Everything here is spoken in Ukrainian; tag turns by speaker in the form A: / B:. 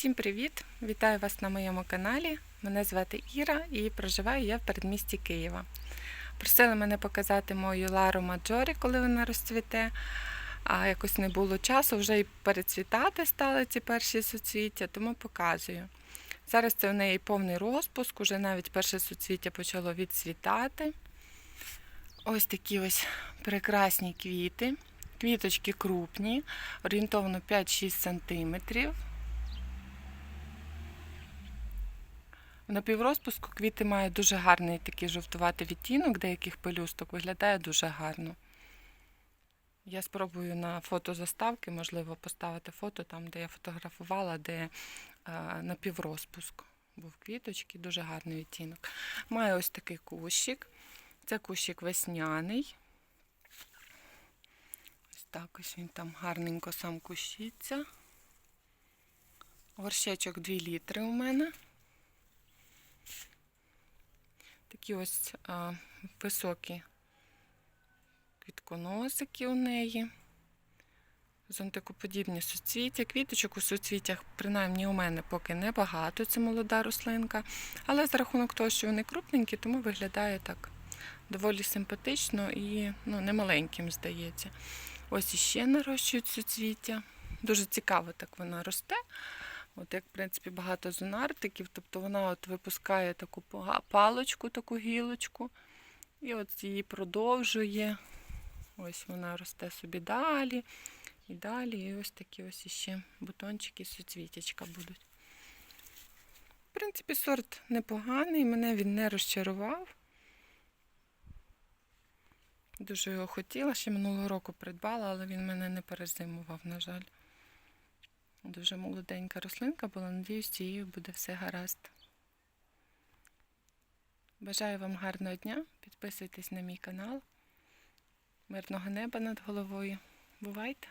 A: Всім привіт! Вітаю вас на моєму каналі. Мене звати Іра і проживаю я в передмісті Києва. Просили мене показати мою Лару Маджорі, коли вона розцвіте. А якось не було часу, вже і перецвітати стали ці перші суцвіття, тому показую. Зараз це у неї повний розпуск, уже навіть перше суцвіття почало відцвітати. Ось такі ось прекрасні квіти. Квіточки крупні, орієнтовно 5-6 см. В напіврозпуску квіти мають дуже гарний такий жовтуватий відтінок, деяких пелюсток виглядає дуже гарно. Я спробую на фото заставки, можливо, поставити фото там, де я фотографувала, де е, напіврозпуск був квіточки, дуже гарний відтінок. Маю ось такий кущик. Це кущик весняний. Ось так ось він там гарненько сам кущиться. Горщечок 2 літри у мене. Такі ось а, високі квітконосики у неї. Зонтикоподібні суцвіття. Квіточок у суцвіттях, принаймні у мене поки небагато, це молода рослинка. Але за рахунок того, що вони крупненькі, тому виглядає так доволі симпатично і ну, немаленьким, здається. Ось іще нарощують суцвіття. Дуже цікаво так вона росте. От як, в принципі, багато зонартиків, тобто вона от випускає таку палочку, таку гілочку, і от її продовжує. Ось вона росте собі далі і далі. І ось такі ось іще бутончики, суцвітячка будуть. В принципі, сорт непоганий, мене він не розчарував. Дуже його хотіла, ще минулого року придбала, але він мене не перезимував, на жаль. Дуже молоденька рослинка була, надіюсь, її буде все гаразд. Бажаю вам гарного дня. Підписуйтесь на мій канал. Мирного неба над головою. Бувайте!